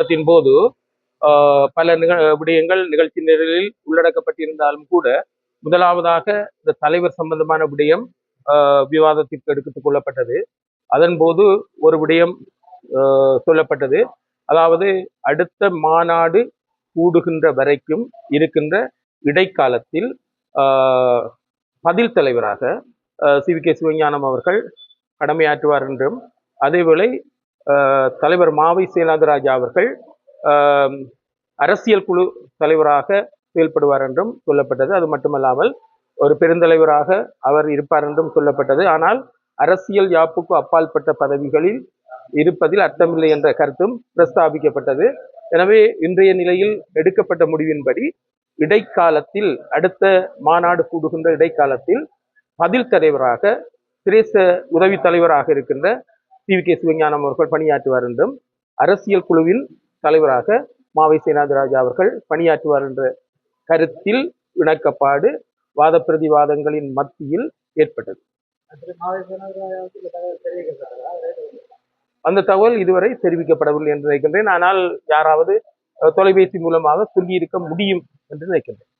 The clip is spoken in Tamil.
கூட்டத்தின் போது பல நிக விடயங்கள் நிகழ்ச்சி நிரலில் உள்ளடக்கப்பட்டிருந்தாலும் கூட முதலாவதாக இந்த தலைவர் சம்பந்தமான விடயம் விவாதத்திற்கு எடுத்துக் கொள்ளப்பட்டது. அதன் போது ஒரு விடயம் சொல்லப்பட்டது. அதாவது அடுத்த மாநாடு கூடுகின்ற வரைக்கும் இருக்கின்ற இடைக்காலத்தில் பதில் தலைவராக சி வி கே சிவஞானம் அவர்கள் கடமையாற்றுவார் என்றும் அதேவேளை தலைவர் மாவை சேனாதராஜா அவர்கள் அரசியல் குழு தலைவராக செயல்படுவார் என்றும் சொல்லப்பட்டது. அது மட்டுமல்லாமல் ஒரு பெருந்தலைவராக அவர் இருப்பார் என்றும் சொல்லப்பட்டது. ஆனால் அரசியல் யாப்புக்கு அப்பால்பட்ட பதவிகளில் இருப்பதில் அர்த்தமில்லை என்ற கருத்தும் பிரஸ்தாபிக்கப்பட்டது. எனவே இன்றைய நிலையில் எடுக்கப்பட்ட முடிவின்படி இடைக்காலத்தில் அடுத்த மாநாடு கூடுகின்ற இடைக்காலத்தில் பதில் தலைவராக சிரேச உதவி தலைவராக இருக்கின்ற டி வி கே சிவஞானம் அவர்கள் பணியாற்றுவார் என்றும் அரசியல் குழுவின் தலைவராக மாவை சேனாதிராஜா அவர்கள் பணியாற்றுவார் என்ற கருத்தில் இணக்கப்பாடு வாத பிரதிவாதங்களின் மத்தியில் ஏற்பட்டது. அந்த தகவல் இதுவரை தெரிவிக்கப்படவில்லை என்று நினைக்கின்றேன். ஆனால் யாராவது அஹ், தொலைபேசி மூலமாக சொல்லியிருக்க முடியும் என்று நினைக்கின்றேன்.